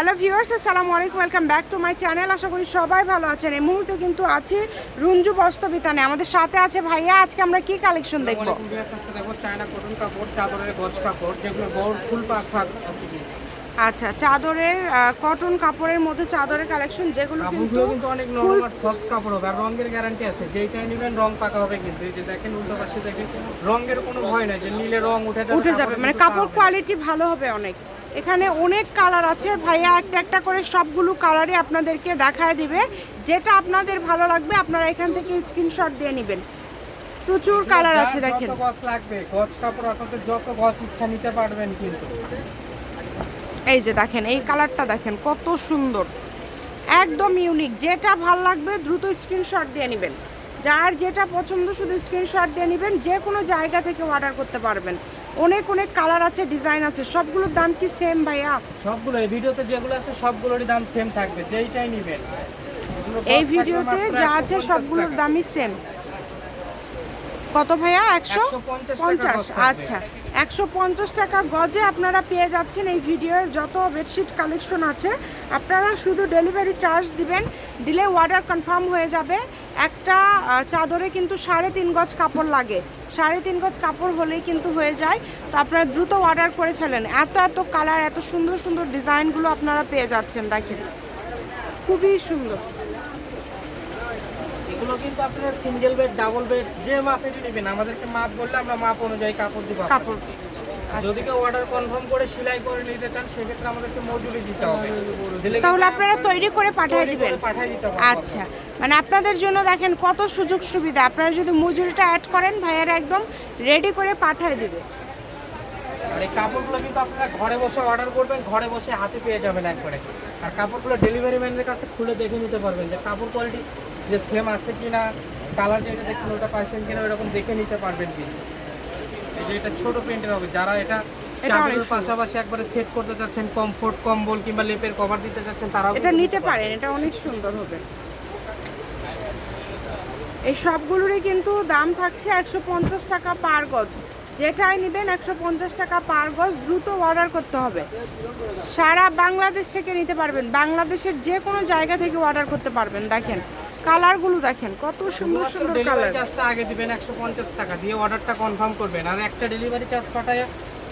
Hello viewers আসসালামু আলাইকুম welcome back to my channel আশা করি সবাই ভালো আছেন। এই মুহূর্তে কিন্তু আছি রুঞ্জু বস্ত্রবিতানে। আমাদের সাথে আছে ভাইয়া আজকে আমরা কি কালেকশন দেখব? চায়না কটন কাপড় চাদরের গজ কাপড় যেগুলো ফুল পাস আছে। আচ্ছা চাদরের কটন কাপড়ের মধ্যে চাদরের কালেকশন যেগুলো কিন্তু কিন্তু অনেক নরম আর সফট কাপড় হবে আর রঙের গ্যারান্টি আছে। যেইটাই নেবেন রং পাকা হবে কিন্তু। এই যে দেখেন উল্টো পাশে দেখেন রঙের কোনো ভয় নাই যে নিলে রং উঠে যাবে উঠে যাবে। মানে কাপড় কোয়ালিটি ভালো হবে অনেক। এখানে অনেক কালার আছে। ভাইয়া একটা একটা করে সবগুলো কালারই আপনাদেরকে দেখায় দিবে। যেটা আপনাদের ভালো লাগবে আপনারা এখান থেকে স্ক্রিনশট দিয়ে নেবেন। প্রচুর কালার আছে দেখেন। গজ লাগবে কাপড় আপনাদের যত ইচ্ছা নিতে পারবেন কিন্তু। এই যে দেখেন এই কালারটা দেখেন কত সুন্দর। একদম ইউনিক যেটা ভালো লাগবে দ্রুত স্ক্রিনশট দিয়ে নেবেন। যার যেটা পছন্দ শুধু স্ক্রিনশট দিয়ে নেবেন যে কোনো জায়গা থেকে অর্ডার করতে পারবেন। অনেক অনেক কালার আছে ডিজাইন আছে সবগুলোর দাম কি সেম ভাইয়া? সবগুলো এই ভিডিওতে যেগুলো আছে সবগুলোরই দাম সেম থাকবে যেইটাই নেবেন। এই ভিডিওতে যা আছে সবগুলোর দামই সেম কত ভাইয়া? একশো 150 টাকা পঞ্চাশ। আচ্ছা একশো পঞ্চাশ টাকা গজে আপনারা পেয়ে যাচ্ছেন এই ভিডিওর যত বেডশিট কালেকশন আছে। আপনারা শুধু ডেলিভারি চার্জ দিবেন দিলে অর্ডার কনফার্ম হয়ে যাবে। একটা চাদরে কিন্তু সাড়ে তিন গজ কাপড় লাগে। সাড়ে তিন গজ কাপড় হলেই কিন্তু হয়ে যায়। তো আপনারা দ্রুত অর্ডার করে ফেলেন। এত এত কালার এত সুন্দর সুন্দর ডিজাইনগুলো আপনারা পেয়ে যাচ্ছেন, দেখেন। খুবই সুন্দর। এগুলো কিন্তু আপনারা সিঙ্গেল বেড ডাবল বেড যে মাপে নেবেন আমাদেরকে মাপ বললে আমরা মাপ অনুযায়ী কাপড় দিব কাপড়। যদি কেউ অর্ডার কনফার্ম করে সেলাই করে নিতে চান সেক্ষেত্রে আমাদেরকে মজুরি দিতে হবে। তাহলে আপনারা তৈরি করে পাঠিয়ে দিবেন। পাঠিয়ে দিতে পারব আচ্ছা। মানে আপনাদের জন্য দেখেন কত সুযোগ সুবিধা। আপনারা যদি মজুরিটা অ্যাড করেন ভাইয়ারা একদম রেডি করে পাঠিয়ে দিবে। আর এই কাপড়গুলো কিন্তু আপনারা ঘরে বসে অর্ডার করবেন ঘরে বসে হাতে পেয়ে যাবেন একবারে। আর কাপড়গুলো ডেলিভারি ম্যানের কাছে খুলে দেখে নিতে পারবেন যে কাপড় কোয়ালিটি যে সেম আছে কিনা কালার যেটা দেখছেন ওটা পাইছেন কিনা ওরকম দেখে নিতে পারবেন কিন্তু। এই যে এটা ছোট প্রিন্টের হবে যারা এটা এটা চাদরের পাশাপাশি একবারে সেট করতে চাচ্ছেন কমফোর্ট কম্বল কিংবা লেপের কভার দিতে চাচ্ছেন তারাও এটা নিতে পারেন এটা অনেক সুন্দর হবে। এই সবগুলোরই কিন্তু দাম থাকছে একশো পঞ্চাশ টাকা পার গজ। যেটাই নেবেন একশো পঞ্চাশ টাকা পার গজ দ্রুত অর্ডার করতে হবে। সারা বাংলাদেশ থেকে নিতে পারবেন। বাংলাদেশের যে কোনো জায়গা থেকে অর্ডার করতে পারবেন দেখেন। কালারগুলো দেখেন কত সুন্দর সুন্দর ডেলিভারি কালার। চার্জটা আগে দিবেন একশো পঞ্চাশ টাকা দিয়ে অর্ডারটা কনফার্ম করবেন। আর একটা ডেলিভারি চার্জ পাঠায়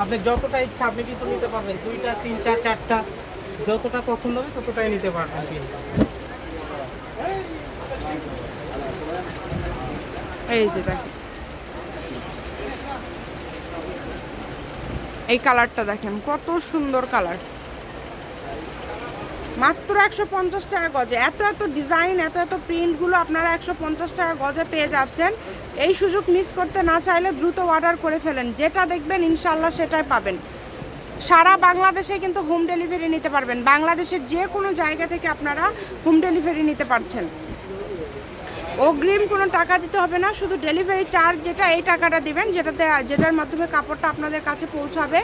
আপনি যতটা ইচ্ছা আপনি কিন্তু নিতে পারবেন। দুইটা তিনটা চারটা যতটা পছন্দ হবে ততটাই নিতে পারবেন কিন্তু। এই যে দেখেন। এই কালারটা দেখেন কত সুন্দর কালার। মাত্র একশো পঞ্চাশ টাকা গজে। এত এত ডিজাইন, এত এত প্রিন্টগুলো আপনারা একশো পঞ্চাশ টাকা গজে পেয়ে যাচ্ছেন। এই সুযোগ মিস করতে না চাইলে দ্রুত অর্ডার করে ফেলেন। যেটা দেখবেন ইনশাল্লাহ সেটাই পাবেন। সারা বাংলাদেশে কিন্তু হোম ডেলিভারি নিতে পারবেন। বাংলাদেশের যে কোনো জায়গা থেকে আপনারা হোম ডেলিভারি নিতে পারছেন। অগ্রিম কোনো টাকা দিতে হবে না, শুধু ডেলিভারি চার্জ যেটা, এই টাকাটা দিবেন, যেটাতে, যেটার মাধ্যমে কাপড়টা আপনাদের কাছে পৌঁছাবে।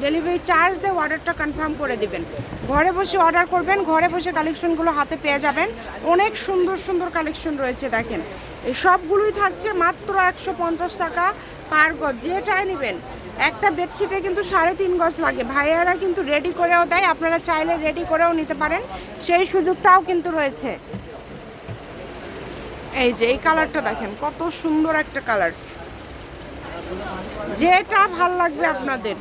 ডেলিভারি চার্জ দিয়ে অর্ডারটা কনফার্ম করে দিবেন। ঘরে বসে অর্ডার করবেন, ঘরে বসে কালেকশনগুলো হাতে পেয়ে যাবেন। অনেক সুন্দর সুন্দর কালেকশন রয়েছে, দেখেন। এই সবগুলোই থাকছে মাত্র একশো পঞ্চাশ টাকা পার গজ, যেটাই নেবেন। একটা বেডশিটে কিন্তু সাড়ে তিন গজ লাগে। ভাইয়ারা কিন্তু রেডি করেও দেয়, আপনারা চাইলে রেডি করেও নিতে পারেন। সেই সুযোগটাও কিন্তু রয়েছে। এই যে, এই কালারটা দেখেন, কত সুন্দর একটা কালার। যেটা ভালো লাগবে আপনাদের।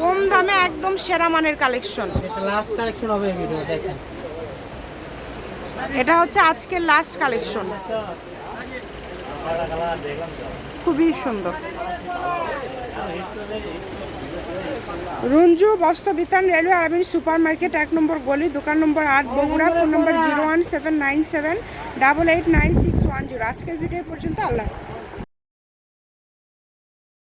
কম দামে একদম সেরা মানের কালেকশন। এটা লাস্ট কালেকশন হবে এই ভিডিও দেখেন। এটা হচ্ছে আজকের লাস্ট কালেকশন খুবই সুন্দর। রঞ্জু বস্ত্র বিতান রেলওয়ে আরবিন সুপার মার্কেট এক নম্বর গলি দোকান নম্বর আট বগুড়া ফোন নম্বর zero one seven nine seven double eight nine six one zero আজকের ভিডিও পর্যন্ত আল্লাহ।